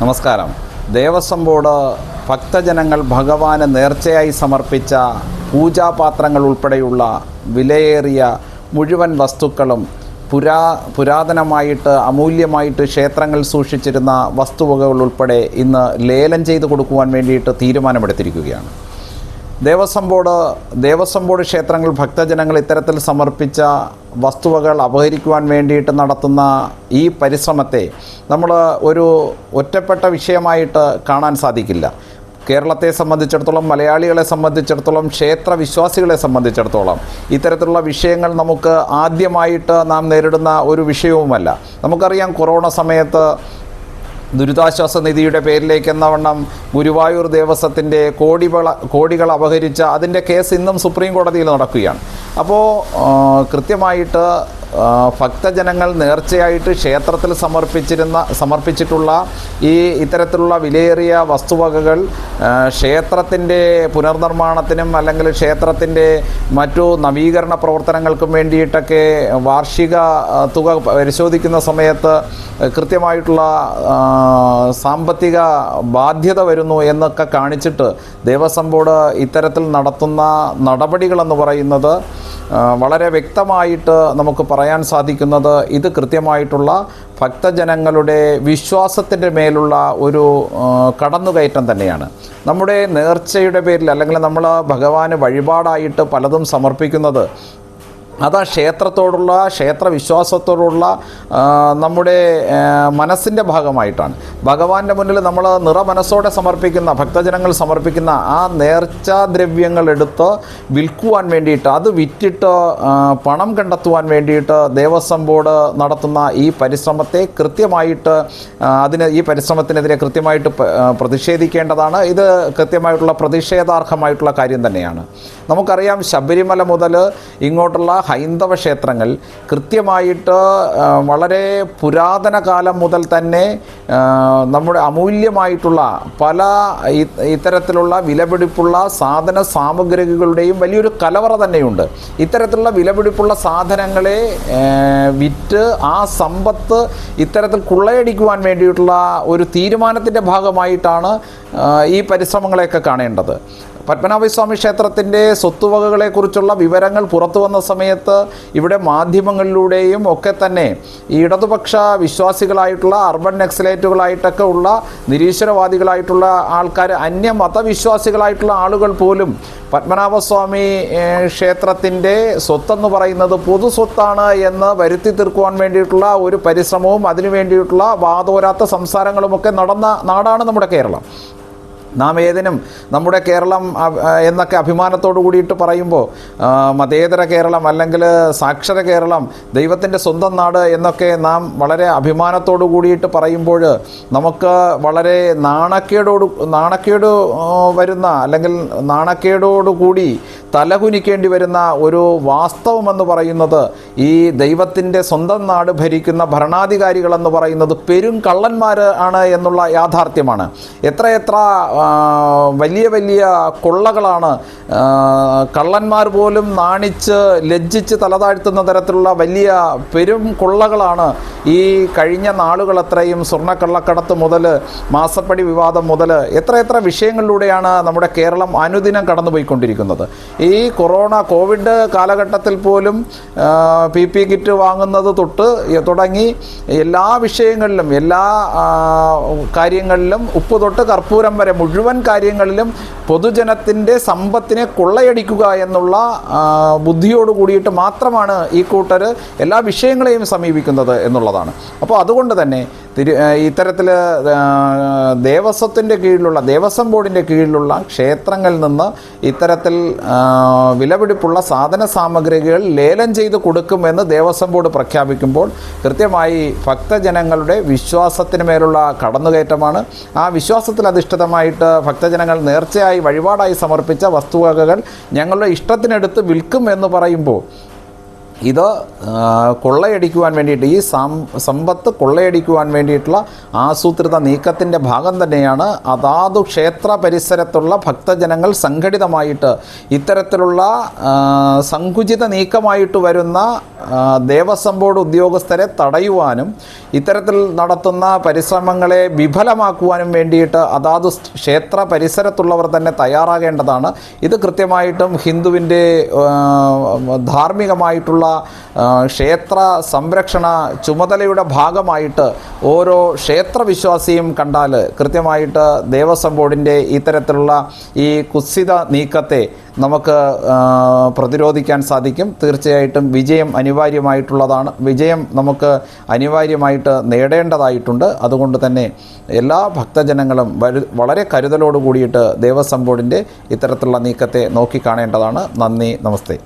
നമസ്കാരം. ദേവസ്വം ബോർഡ് ഭക്തജനങ്ങൾ ഭഗവാന് നേർച്ചയായി സമർപ്പിച്ച പൂജാപാത്രങ്ങൾ ഉൾപ്പെടെയുള്ള വിലയേറിയ മുഴുവൻ വസ്തുക്കളും പുരാ പുരാതനമായിട്ട് അമൂല്യമായിട്ട് ക്ഷേത്രങ്ങൾ സൂക്ഷിച്ചിരുന്ന വസ്തുവകകൾ ഉൾപ്പെടെ ഇന്ന് ലേലം ചെയ്ത് കൊടുക്കുവാൻ വേണ്ടിയിട്ട് തീരുമാനമെടുത്തിരിക്കുകയാണ്. ദേവസ്വം ബോർഡ് ദേവസ്വം ബോർഡ് ക്ഷേത്രങ്ങൾ ഭക്തജനങ്ങൾ ഇത്തരത്തിൽ സമർപ്പിച്ച വസ്തുവകൾ അപഹരിക്കുവാൻ വേണ്ടിയിട്ട് നടത്തുന്ന ഈ പരിശ്രമത്തെ നമ്മൾ ഒരു ഒറ്റപ്പെട്ട വിഷയമായിട്ട് കാണാൻ സാധിക്കില്ല. കേരളത്തെ സംബന്ധിച്ചിടത്തോളം മലയാളികളെ സംബന്ധിച്ചിടത്തോളം ക്ഷേത്ര വിശ്വാസികളെ സംബന്ധിച്ചിടത്തോളം ഇത്തരത്തിലുള്ള വിഷയങ്ങൾ നമുക്ക് ആദ്യമായിട്ട് നാം നേരിടുന്ന ഒരു വിഷയവുമല്ല. നമുക്കറിയാം കൊറോണ സമയത്ത് ദുരിതാശ്വാസ നിധിയുടെ പേരിലേക്ക് എന്ന വണ്ണം ഗുരുവായൂർ ദേവസ്വത്തിന്റെ കോടികൾ കോടികൾ അപഹരിച്ച അതിന്റെ കേസ് ഇന്നും സുപ്രീം കോടതിയിൽ നടക്കുകയാണ്. അപ്പോൾ കൃത്യമായിട്ട് ഭക്തജനങ്ങൾ നേർച്ചയായിട്ട് ക്ഷേത്രത്തിൽ സമർപ്പിച്ചിരുന്ന സമർപ്പിച്ചിട്ടുള്ള ഈ ഇത്തരത്തിലുള്ള വിലയേറിയ വസ്തുവകകൾ ക്ഷേത്രത്തിന്റെ പുനർനിർമ്മാണത്തിനും അല്ലെങ്കിൽ ക്ഷേത്രത്തിന്റെ മറ്റു നവീകരണ പ്രവർത്തനങ്ങൾക്കും വേണ്ടിയിട്ടൊക്കെ വാർഷിക തുക പരിശോധിക്കുന്ന സമയത്ത് കൃത്യമായിട്ടുള്ള സാമ്പത്തിക ബാധ്യത വരുന്നു എന്നൊക്കെ കാണിച്ചിട്ട് ദേവസ്വം ബോർഡ് ഇത്തരത്തിൽ നടത്തുന്ന നടപടികളെന്ന് പറയുന്നത് വളരെ വ്യക്തമായിട്ട് നമുക്ക് പറയാൻ സാധിക്കുന്നത് ഇത് കൃത്യമായിട്ടുള്ള ഭക്തജനങ്ങളുടെ വിശ്വാസത്തിന്റെ മേലുള്ള ഒരു കടന്നുകയറ്റം തന്നെയാണ്. നമ്മുടെ നേർച്ചയുടെ പേരിൽ അല്ലെങ്കിൽ നമ്മൾ ഭഗവാന് വഴിപാടായിട്ട് പലതും സമർപ്പിക്കുന്നത് അത് ആ ക്ഷേത്രത്തോടുള്ള ക്ഷേത്ര വിശ്വാസത്തോടുള്ള നമ്മുടെ മനസ്സിന്റെ ഭാഗമായിട്ടാണ്. ഭഗവാന്റെ മുന്നിൽ നമ്മൾ നിറമനസ്സോടെ സമർപ്പിക്കുന്ന ഭക്തജനങ്ങൾ സമർപ്പിക്കുന്ന ആ നേർച്ചാദ്രവ്യങ്ങൾ എടുത്ത് വിൽക്കുവാൻ വേണ്ടിയിട്ട് അത് വിറ്റിട്ട് പണം കണ്ടെത്തുവാൻ വേണ്ടിയിട്ട് ദേവസ്വം ബോർഡ് നടത്തുന്ന ഈ പരിശ്രമത്തെ കൃത്യമായിട്ട് അതിന് ഈ പരിശ്രമത്തിനെതിരെ കൃത്യമായിട്ട് പ്രതിഷേധിക്കേണ്ടതാണ്. ഇത് കൃത്യമായിട്ടുള്ള പ്രതിഷേധാർഹമായിട്ടുള്ള കാര്യം തന്നെയാണ്. നമുക്കറിയാം ശബരിമല മുതൽ ഇങ്ങോട്ടുള്ള ഹൈന്ദവ ക്ഷേത്രങ്ങൾ കൃത്യമായിട്ട് വളരെ പുരാതന കാലം മുതൽ തന്നെ നമ്മുടെ അമൂല്യമായിട്ടുള്ള പല ഇത്തരത്തിലുള്ള വിലപിടിപ്പുള്ള സാധന സാമഗ്രികളുടെയും വലിയൊരു കലവറ തന്നെയുണ്ട്. ഇത്തരത്തിലുള്ള വിലപിടിപ്പുള്ള സാധനങ്ങളെ വിറ്റ് ആ സമ്പത്ത് ഇത്തരത്തിൽ കൊള്ളയടിക്കുവാൻ വേണ്ടിയിട്ടുള്ള ഒരു തീരുമാനത്തിന്റെ ഭാഗമായിട്ടാണ് ഈ പരിശ്രമങ്ങളെയൊക്കെ കാണേണ്ടത്. പത്മനാഭസ്വാമി ക്ഷേത്രത്തിന്റെ സ്വത്തുവകകളെക്കുറിച്ചുള്ള വിവരങ്ങൾ പുറത്തു വന്ന സമയത്ത് ഇവിടെ മാധ്യമങ്ങളിലൂടെയും ഒക്കെ തന്നെ ഈ ഇടതുപക്ഷ വിശ്വാസികളായിട്ടുള്ള അർബൻ നക്സലേറ്റുകളായിട്ടൊക്കെ ഉള്ള നിരീശ്വരവാദികളായിട്ടുള്ള ആൾക്കാർ അന്യ മതവിശ്വാസികളായിട്ടുള്ള ആളുകൾ പോലും പത്മനാഭസ്വാമി ക്ഷേത്രത്തിന്റെ സ്വത്തെന്ന് പറയുന്നത് പൊതു സ്വത്താണ് എന്ന് വരുത്തി തീർക്കുവാൻ വേണ്ടിയിട്ടുള്ള ഒരു പരിശ്രമവും അതിനു വേണ്ടിയിട്ടുള്ള വാതോരാത്ത സംസാരങ്ങളുമൊക്കെ നടന്ന നാടാണ് നമ്മുടെ കേരളം. നാം ഏതിനും നമ്മുടെ കേരളം എന്നൊക്കെ അഭിമാനത്തോടു കൂടിയിട്ട് പറയുമ്പോൾ മതേതര കേരളം അല്ലെങ്കിൽ സാക്ഷര കേരളം ദൈവത്തിന്റെ സ്വന്തം നാട് എന്നൊക്കെ നാം വളരെ അഭിമാനത്തോടു കൂടിയിട്ട് പറയുമ്പോൾ നമുക്ക് വളരെ നാണക്കേടോട് നാണക്കേട് വരുന്ന അല്ലെങ്കിൽ നാണക്കേടോടുകൂടി തലകുനിക്കേണ്ടി വരുന്ന ഒരു വാസ്തവമെന്ന് പറയുന്നത് ഈ ദൈവത്തിന്റെ സ്വന്തം നാട് ഭരിക്കുന്ന ഭരണാധികാരികളെന്ന് പറയുന്നത് പെരും കള്ളന്മാർ ആണ് എന്നുള്ള യാഥാർത്ഥ്യമാണ്. എത്രയെത്ര വലിയ വലിയ കൊള്ളകളാണ് കള്ളന്മാർ പോലും നാണിച്ച് ലജ്ജിച്ച് തലതാഴ്ത്തുന്ന തരത്തിലുള്ള വലിയ പെരും കൊള്ളകളാണ് ഈ കഴിഞ്ഞ നാളുകൾ അത്രയും സ്വർണക്കള്ളക്കടത്ത് മുതൽ മാസപ്പടി വിവാദം മുതൽ എത്രയെത്ര എത്ര വിഷയങ്ങളിലൂടെയാണ് നമ്മുടെ കേരളം അനുദിനം കടന്നുപോയിക്കൊണ്ടിരിക്കുന്നത്. കൊറോണ കോവിഡ് കാലഘട്ടത്തിൽ പോലും പി പി കിറ്റ് വാങ്ങുന്നത് തൊട്ട് തുടങ്ങി എല്ലാ വിഷയങ്ങളിലും എല്ലാ കാര്യങ്ങളിലും ഉപ്പ് തൊട്ട് കർപ്പൂരം വരെ മുഴുവൻ കാര്യങ്ങളിലും പൊതുജനത്തിന്റെ സമ്പത്തിനെ കൊള്ളയടിക്കുക എന്നുള്ള ബുദ്ധിയോട് കൂടിയിട്ട് മാത്രമാണ് ഈ കൂട്ടർ എല്ലാ വിഷയങ്ങളെയും സമീപിക്കുന്നത് എന്നുള്ളതാണ്. അപ്പോൾ അതുകൊണ്ട് തന്നെ തിരു ഇത്തരത്തിൽ ദേവസ്വത്തിന്റെ കീഴിലുള്ള ദേവസ്വം ബോർഡിന്റെ കീഴിലുള്ള ക്ഷേത്രങ്ങളിൽ നിന്ന് ഇത്തരത്തിൽ വിലപിടിപ്പുള്ള സാധന സാമഗ്രികൾ ലേലം ചെയ്ത് കൊടുക്കുമെന്ന് ദേവസ്വം ബോർഡ് പ്രഖ്യാപിക്കുമ്പോൾ കൃത്യമായി ഭക്തജനങ്ങളുടെ വിശ്വാസത്തിന് മേലുള്ള കടന്നുകയറ്റമാണ്. ആ വിശ്വാസത്തിൽ അധിഷ്ഠിതമായിട്ട് ഭക്തജനങ്ങൾ നേർച്ചയായി വഴിപാടായി സമർപ്പിച്ച വസ്തുവകകൾ ഞങ്ങളുടെ ഇഷ്ടത്തിനെടുത്ത് വിൽക്കും എന്ന് പറയുമ്പോൾ ഇത് കൊള്ളയടിക്കുവാൻ വേണ്ടിയിട്ട് ഈ സമ്പത്ത് കൊള്ളയടിക്കുവാൻ വേണ്ടിയിട്ടുള്ള ആസൂത്രിത നീക്കത്തിന്റെ ഭാഗം തന്നെയാണ് അതാതു ക്ഷേത്ര പരിസരത്തുള്ള ഭക്തജനങ്ങൾ സംഘടിതമായിട്ട് ഇത്തരത്തിലുള്ള സങ്കുചിത നീക്കമായിട്ട് വരുന്ന ദേവസ്വം ബോർഡ് ഉദ്യോഗസ്ഥരെ തടയുവാനും ഇത്തരത്തിൽ നടത്തുന്ന പരിശ്രമങ്ങളെ വിഫലമാക്കുവാനും വേണ്ടിയിട്ട് അതാതു ക്ഷേത്ര പരിസരത്തുള്ളവർ തന്നെ തയ്യാറാകേണ്ടതാണ്. ഇത് കൃത്യമായിട്ടും ഹിന്ദുവിന്റെ ധാർമ്മികമായിട്ടുള്ള ആ, ക്ഷേത്ര സംരക്ഷണ ചുമതലയുടെ ഭാഗമായിട്ട് ഓരോ ക്ഷേത്ര വിശ്വാസിയും കണ്ടാൽ കൃത്യമായിട്ട് ദേവസ്വം ബോർഡിന്റെ ഇത്തരത്തിലുള്ള ഈ കുത്സിത നീക്കത്തെ നമുക്ക് പ്രതിരോധിക്കാൻ സാധിക്കും. തീർച്ചയായിട്ടും വിജയം അനിവാര്യമായിട്ടുള്ളതാണ്. വിജയം നമുക്ക് അനിവാര്യമായിട്ട് നേടേണ്ടതായിട്ടുണ്ട്. അതുകൊണ്ട് തന്നെ എല്ലാ ഭക്തജനങ്ങളും വളരെ കരുതലോട് കൂടിയിട്ട് ദേവസ്വം ബോർഡിന്റെ ഇത്തരത്തിലുള്ള നീക്കത്തെ നോക്കിക്കാണേണ്ടതാണ് നന്ദി നമസ്തേ.